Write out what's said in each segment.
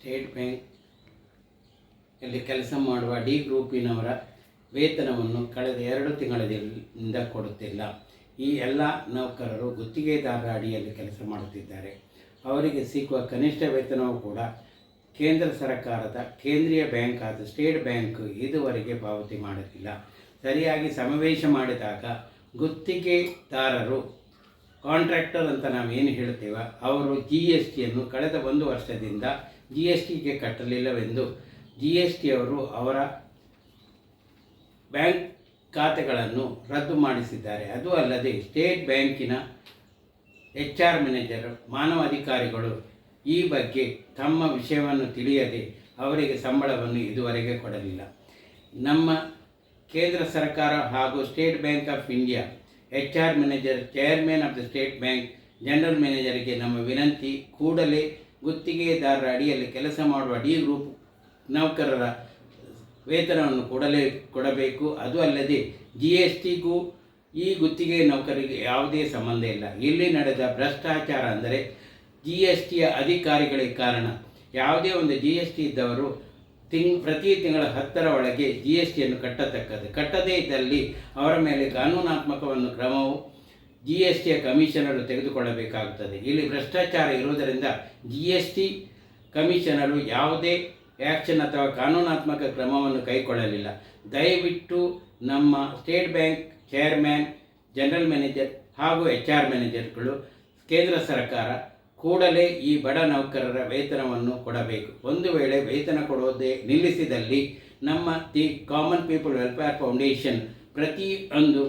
State bank ಅಲ್ಲಿ ಕೆಲಸ ಮಾಡುವ ಡಿ ಗ್ರೂಪಿನವರ ವೇತನವನ್ನು ಕಳೆದ ಎರಡು ತಿಂಗಳಿಂದ ಕೊಡುತ್ತಿಲ್ಲ. ಈ ಎಲ್ಲ ನೌಕರರು ಗುತ್ತಿಗೆದಾರರ ಅಡಿಯಲ್ಲಿ ಕೆಲಸ ಮಾಡುತ್ತಿದ್ದಾರೆ. ಅವರಿಗೆ ಸಿಗುವ ಕನಿಷ್ಠ ವೇತನವೂ ಕೂಡ ಕೇಂದ್ರ ಸರ್ಕಾರದ ಕೇಂದ್ರೀಯ ಬ್ಯಾಂಕ್ ಆದ ಸ್ಟೇಟ್ ಬ್ಯಾಂಕ್ ಇದುವರೆಗೆ ಪಾವತಿ ಮಾಡುತ್ತಿಲ್ಲ ಸರಿಯಾಗಿ ಸಮಾವೇಶ ಮಾಡಿದಾಗ ಗುತ್ತಿಗೆದಾರರು ಕಾಂಟ್ರಾಕ್ಟರ್ ಅಂತ ನಾವು ಏನು ಹೇಳ್ತೇವೆ, ಅವರು ಜಿ ಎಸ್ ಟಿಯನ್ನು ಕಳೆದ ಒಂದು ವರ್ಷದಿಂದ ಜಿ ಎಸ್ ಟಿಗೆ ಕಟ್ಟಲಿಲ್ಲವೆಂದು ಜಿ ಎಸ್ ಟಿಯವರು ಅವರ ಬ್ಯಾಂಕ್ ಖಾತೆಗಳನ್ನು ರದ್ದು ಮಾಡಿಸಿದ್ದಾರೆ. ಅದು ಅಲ್ಲದೆ ಸ್ಟೇಟ್ ಬ್ಯಾಂಕಿನ ಎಚ್ ಆರ್ ಮ್ಯಾನೇಜರ್, ಮಾನವ ಅಧಿಕಾರಿಗಳು ಈ ಬಗ್ಗೆ ತಮ್ಮ ವಿಷಯವನ್ನು ತಿಳಿಯದೆ ಅವರಿಗೆ ಸಂಬಳವನ್ನು ಇದುವರೆಗೆ ಕೊಡಲಿಲ್ಲ. ನಮ್ಮ ಕೇಂದ್ರ ಸರ್ಕಾರ ಹಾಗೂ State Bank of India H R manager chairman of the State Bank general ಮ್ಯಾನೇಜರ್ಗೆ ನಮ್ಮ ವಿನಂತಿ, ಕೂಡಲೇ ಗುತ್ತಿಗೆದಾರರ ಅಡಿಯಲ್ಲಿ ಕೆಲಸ ಮಾಡುವ ಡಿ ಗ್ರೂಪ್ ನೌಕರರ ವೇತನವನ್ನು ಕೂಡಲೇ ಕೊಡಬೇಕು. ಅದು ಅಲ್ಲದೆ ಜಿ ಎಸ್ ಟಿಗೂ ಈ ಗುತ್ತಿಗೆ ನೌಕರಿಗೆ ಯಾವುದೇ ಸಂಬಂಧ ಇಲ್ಲ. ಇಲ್ಲಿ ನಡೆದ ಭ್ರಷ್ಟಾಚಾರ ಅಂದರೆ ಜಿ ಎಸ್ ಟಿಯ ಅಧಿಕಾರಿಗಳಿಗೆ ಕಾರಣ. ಯಾವುದೇ ಒಂದು ಜಿ ಎಸ್ ಟಿ ಇದ್ದವರು ತಿಂಗ್ ಪ್ರತಿ ತಿಂಗಳ ಹತ್ತರ ಒಳಗೆ ಜಿ ಎಸ್ ಟಿಯನ್ನು ಕಟ್ಟತಕ್ಕದ್ದು. ಕಟ್ಟದೇ ಇದ್ದಲ್ಲಿ ಅವರ ಮೇಲೆ ಕಾನೂನಾತ್ಮಕವನ್ನು ಕ್ರಮವು ಜಿ ಎಸ್ ಟಿಯ ಕಮಿಷನರು ತೆಗೆದುಕೊಳ್ಳಬೇಕಾಗುತ್ತದೆ ಇಲ್ಲಿ ಭ್ರಷ್ಟಾಚಾರ ಇರುವುದರಿಂದ ಜಿ ಎಸ್ ಟಿ ಕಮಿಷನರು ಯಾವುದೇ ಆ್ಯಕ್ಷನ್ ಅಥವಾ ಕಾನೂನಾತ್ಮಕ ಕ್ರಮವನ್ನು ಕೈಗೊಳ್ಳಲಿಲ್ಲ. ದಯವಿಟ್ಟು ನಮ್ಮ State Bank chairman, general manager ಹಾಗೂ ಎಚ್ ಆರ್ ಮ್ಯಾನೇಜರ್ಗಳು, ಕೇಂದ್ರ ಸರ್ಕಾರ ಕೂಡಲೇ ಈ ಬಡ ನೌಕರರ ವೇತನವನ್ನು ಕೊಡಬೇಕು. ಒಂದು ವೇಳೆ ವೇತನ ಕೊಡೋದೇ ನಿಲ್ಲಿಸಿದಲ್ಲಿ ನಮ್ಮ the common people welfare foundation ಪ್ರತಿ ಒಂದು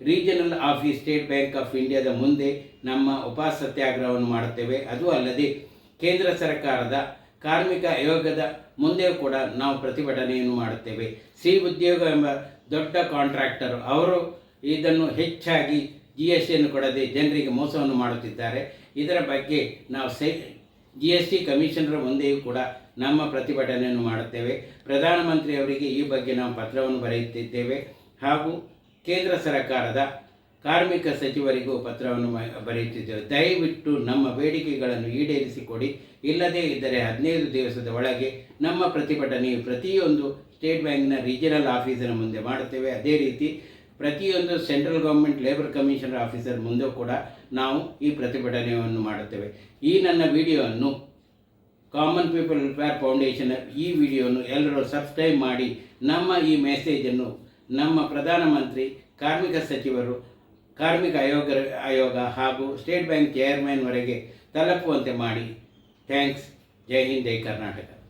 regional office State Bank of ಇಂಡಿಯಾದ ಮುಂದೆ ನಮ್ಮ ಉಪವಾಸ ಸತ್ಯಾಗ್ರಹವನ್ನು ಮಾಡುತ್ತೇವೆ. ಅದು ಅಲ್ಲದೆ ಕೇಂದ್ರ ಸರ್ಕಾರದ ಕಾರ್ಮಿಕ ಆಯೋಗದ ಮುಂದೆಯೂ ಕೂಡ ನಾವು ಪ್ರತಿಭಟನೆಯನ್ನು ಮಾಡುತ್ತೇವೆ. ಸಿ ಉದ್ಯೋಗ ಎಂಬ ದೊಡ್ಡ ಕಾಂಟ್ರಾಕ್ಟರ್ ಅವರು ಇದನ್ನು ಹೆಚ್ಚಾಗಿ ಜಿ ಎಸ್ ಟಿಯನ್ನು ಕೊಡದೆ ಜನರಿಗೆ ಮೋಸವನ್ನು ಮಾಡುತ್ತಿದ್ದಾರೆ. ಇದರ ಬಗ್ಗೆ ನಾವು ಸೈ ಜಿ ಎಸ್ ಟಿ ಕಮಿಷನರ್ ಮುಂದೆಯೂ ಕೂಡ ನಮ್ಮ ಪ್ರತಿಭಟನೆಯನ್ನು ಮಾಡುತ್ತೇವೆ. ಪ್ರಧಾನಮಂತ್ರಿಯವರಿಗೆ ಈ ಬಗ್ಗೆ ನಾವು ಪತ್ರವನ್ನು ಬರೆಯುತ್ತಿದ್ದೇವೆ. ಹಾಗೂ ಕೇಂದ್ರ ಸರ್ಕಾರದ ಕಾರ್ಮಿಕ ಸಚಿವರಿಗೂ ಪತ್ರವನ್ನು ಬರೆಯುತ್ತಿದ್ದೇವೆ. ದಯವಿಟ್ಟು ನಮ್ಮ ಬೇಡಿಕೆಗಳನ್ನು ಈಡೇರಿಸಿಕೊಡಿ. ಇಲ್ಲದೇ ಇದ್ದರೆ ಹದಿನೈದು ದಿವಸದ ಒಳಗೆ ನಮ್ಮ ಪ್ರತಿಭಟನೆಯು ಪ್ರತಿಯೊಂದು ಸ್ಟೇಟ್ ಬ್ಯಾಂಕ್ನ ರೀಜನಲ್ ಆಫೀಸರ ಮುಂದೆ ಮಾಡುತ್ತೇವೆ. ಅದೇ ರೀತಿ ಪ್ರತಿಯೊಂದು central government labour commissioner officer ಮುಂದೆ ಕೂಡ ನಾವು ಈ ಪ್ರತಿಭಟನೆಯನ್ನು ಮಾಡುತ್ತೇವೆ. ಈ ನನ್ನ ವಿಡಿಯೋವನ್ನು ಕಾಮನ್ ಪೀಪಲ್ ವೆಲ್ಫೇರ್ ಫೌಂಡೇಶನ್ ಈ ವಿಡಿಯೋವನ್ನು ಎಲ್ಲರೂ ಸಬ್ಸ್ಕ್ರೈಬ್ ಮಾಡಿ ನಮ್ಮ ಈ ಮೆಸೇಜನ್ನು ನಮ್ಮ ಪ್ರಧಾನಮಂತ್ರಿ, ಕಾರ್ಮಿಕ ಸಚಿವರು, ಕಾರ್ಮಿಕ ಆಯೋಗ ಆಯೋಗ ಹಾಗೂ ಸ್ಟೇಟ್ ಬ್ಯಾಂಕ್ ಚೇರ್ಮನ್ವರೆಗೆ ತಲುಪುವಂತೆ ಮಾಡಿ. ಥ್ಯಾಂಕ್ಸ್ ಜೈ ಹಿಂದ್, ಜೈ ಕರ್ನಾಟಕ.